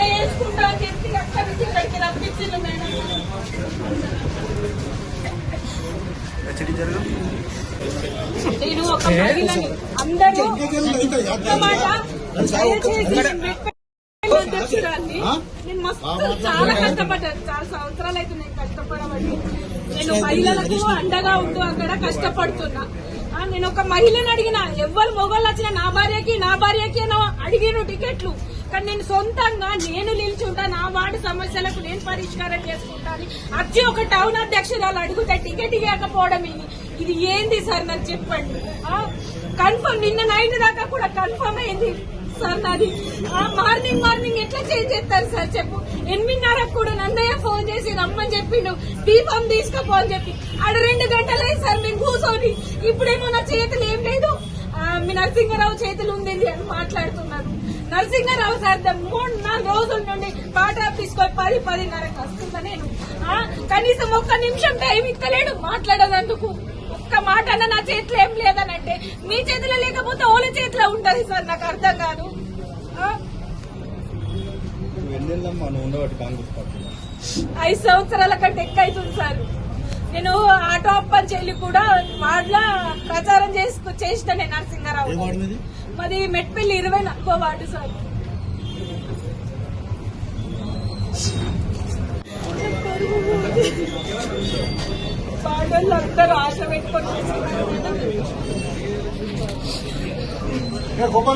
నేనే వేసుకుంటా అని చెప్పి అక్కడి నుంచి ఇక్కడికి రప్పించిండు మేడం నేను ఒక మహిళని అందరూ మస్తు చాలా కష్టపడ్డాను చాలా సంవత్సరాలు అయితే నేను నేను మహిళలకు అండగా ఉంటూ అక్కడ కష్టపడుతున్నా ఆ, నేను ఒక మహిళని అడిగిన ఎవ్వరు మొగోళ్ళు వచ్చిన నా భార్యకి నా భార్యకి అడిగిన టికెట్లు కానీ నేను సొంతంగా నేను నిల్చుంటా నా వార్డు సమస్యలకు నేను పరిష్కారం చేసుకుంటాను. అది ఒక టౌన్ అధ్యక్షురాలు అడుగుతే టికెట్ ఇవ్వకపోవడం ఇది ఇది ఏంది సార్ నాకు చెప్పండి. కన్ఫర్మ్ నిన్న నైట్ దాకా కూడా కన్ఫర్మ్ అయింది సార్ నాది. ఆ, మార్నింగ్ మార్నింగ్ ఎట్లా చేంజ్ చేస్తారు సార్ చెప్పు. ఎనిమిదిన్నరకు కూడా నన్నయ్య ఫోన్ చేసి రమ్మని చెప్పిండు దీపం తీసుకపో అని చెప్పి. ఆడ రెండు గంటలే సార్ మేము కూర్చొని. ఇప్పుడేమో నా చేతులు ఏం లేదు? మీ నరసింహరావు చేతులు ఉంది అని మాట్లాడుతున్నారు నరసింహారావు సార్ మూడు నాలుగు రోజుల నుండి పాట తీసుకొని పది పదిన్నరకు వస్తుందా నేను? కనీసం ఒక్క నిమిషం టైం ఇస్తలేడు మాట్లాడేందుకు. ఒక్క మాట అన్న నా చేతిలో ఏం లేదనంటే మీ చేతిలో లేకపోతే ఓల చేతిలో ఉంటది సార్ నాకు అర్థం కాదు. ఐదు సంవత్సరాల కంటే ఎక్కువ అవుతుంది సార్. నేను ఆటో అప్పని చెల్లి కూడా వాళ్ళ ప్రచారం చేసుకు చేసిన నేను నరసింహారావు మీది మెట్పల్లి ఇరవై నాలుగో వార్డు సార్. అందరూ ఆశ పెట్టుకొని గొప్ప